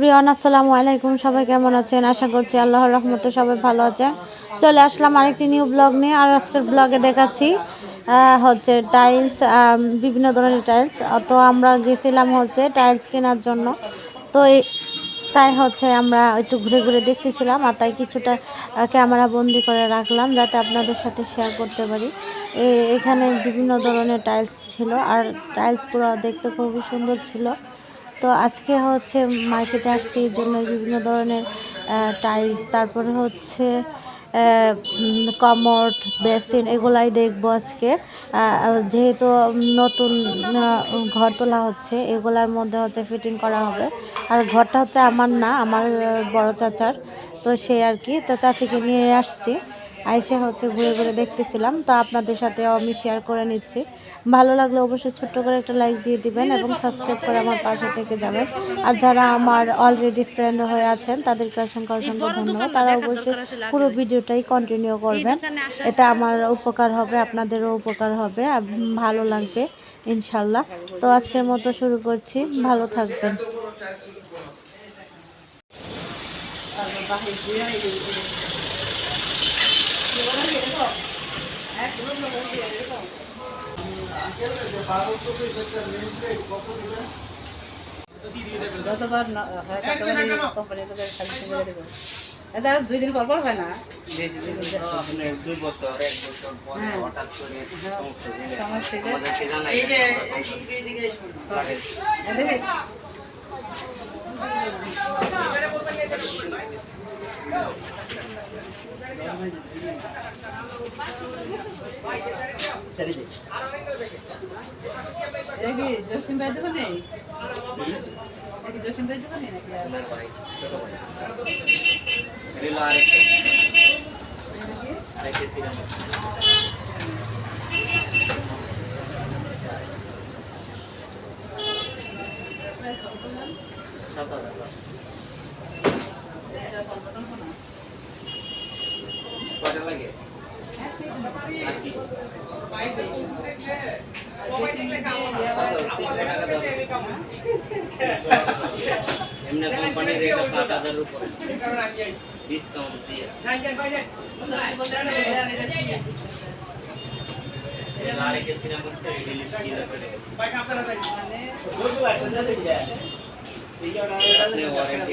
Everyone আসসালামু আলাইকুম। সবাই কেমন আছেন? আশা করছি আল্লাহর রহমতে সবাই ভালো আছেন। চলে আসলাম আরেকটি নিউ ব্লগ নিয়ে। আর আজকের ব্লগে দেখাচ্ছি হচ্ছে টাইলস বিভিন্ন ধরনের টাইলস তো আমরা গেছিলাম হচ্ছে টাইলস কেনার জন্য। তো এই, তাই হচ্ছে আমরা একটু ঘুরে ঘুরে দেখতেছিলাম। আর তাই কিছুটা ক্যামেরা বন্দি করে রাখলাম যাতে আপনাদের সাথে শেয়ার করতে পারি। এখানে বিভিন্ন ধরনের টাইলস ছিল। আর টাইলসগুলো দেখতে খুবই সুন্দর ছিল। তো আজকে হচ্ছে মার্কেটে আসছি এই জন্য বিভিন্ন ধরনের টাইলস তারপরে হচ্ছে কমোড, বেসিন এগুলাই দেখব আজকে। যেহেতু নতুন ঘর তোলা হচ্ছে, এগুলার মধ্যে হচ্ছে ফিটিং করা হবে। আর ঘরটা হচ্ছে আমার না, আমার বড় চাচার। তো সে আর কি, তো চাচিকে নিয়ে আসছি। আইসে হচ্ছে ঘুরে ঘুরে দেখতেছিলাম তো আপনাদের সাথে আমি শেয়ার করে নিচ্ছি। ভালো লাগলে অবশ্যই ছোট্ট করে একটা লাইক দিয়ে দিবেন এবং সাবস্ক্রাইব করে আমার পাশে থেকে যাবেন। আর যারা আমার অলরেডি ফ্রেন্ড হয়ে আছেন তাদেরকে অসংখ্য অসংখ্য ধন্যবাদ। তারা অবশ্যই পুরো ভিডিওটাই কন্টিনিউ করবেন। এতে আমার উপকার হবে আপনাদেরও উপকার হবে আর ভালো লাগবে ইনশাল্লাহ। তো আজকের মতো শুরু করছি। ভালো থাকবেন। যতবার ন- হয় কোম্পানি আর দুই দিন পর পর হয় না? দুই বছর এক বছর হ্যাঁ। হঠাৎ করে সমস্যা হলে সমস্যা হলে- আমাদেরকে জানাই এই যে- লাগে। এ দেখি এটা কি জসিম ভাই দোকানে জসিম ভাই দোকানে। সাত হাজার। লাগে? আর কি? জসিম দিয়ে দেওয়া সাত হয়। হাজার, তিনশো টাকা দাম। এমনি কোম্পানির রেট সাত হাজারের উপরে ডিসকাউন্ট দিয়ে এটা আরেকটা ছিলাম হচ্ছে রিলিজ কিলো করে আপনি ওয়ারেন্টি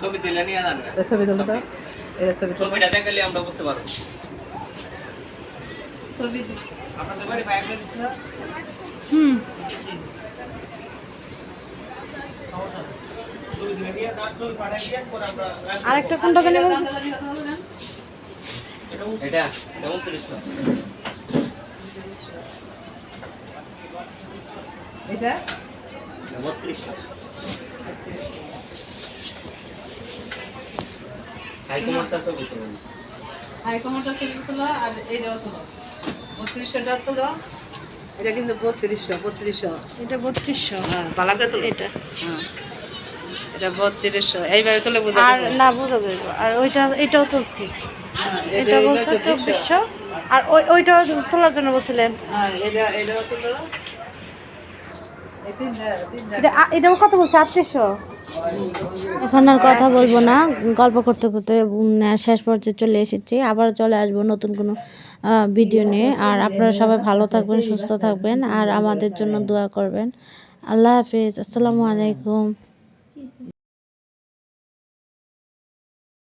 ছবি তুলে নিয়ে যান ছবি তুলো তো? এটা ছবি ছবিটা দেখালে আমরা বুঝতে পারব। ছবি হুম। আরেকটা কোনটা জানি বলছি। এটা এটা উনত্রিশশো এটা? বত্রিশশো আর এইটাও তুলো বত্রিশশোটা তুলো এটা কিন্তু বত্রিশশো বত্রিশশো। এটা বত্রিশশো। হ্যাঁ ভালো করে তুলো। এটা। হ্যাঁ এটা বত্রিশশো। এইভাবে তুলে বোঝা আর না বোঝা যাবে। আর ওইটা এটাও তুলছি। হ্যাঁ, এটা বলছে চব্বিশশো। চব্বিশশো। আর ওই ওইটাও তোলার জন্য বলছিলেন। হ্যাঁ এটা এটাও তুলো এই তিনটা তিনটা এটা আ- এটাও কত বলছে? আটত্রিশশো? এখন আর কথা বলব না। গল্প করতে করতে শেষ পর্যায়ে চলে এসেছি। আবার চলে আসব নতুন কোনো ভিডিও নিয়ে। আর আপনারা সবাই ভালো থাকবেন, সুস্থ থাকবেন। আর আমাদের জন্য দোয়া করবেন। আল্লাহ হাফিজ। আসসালামু আলাইকুম।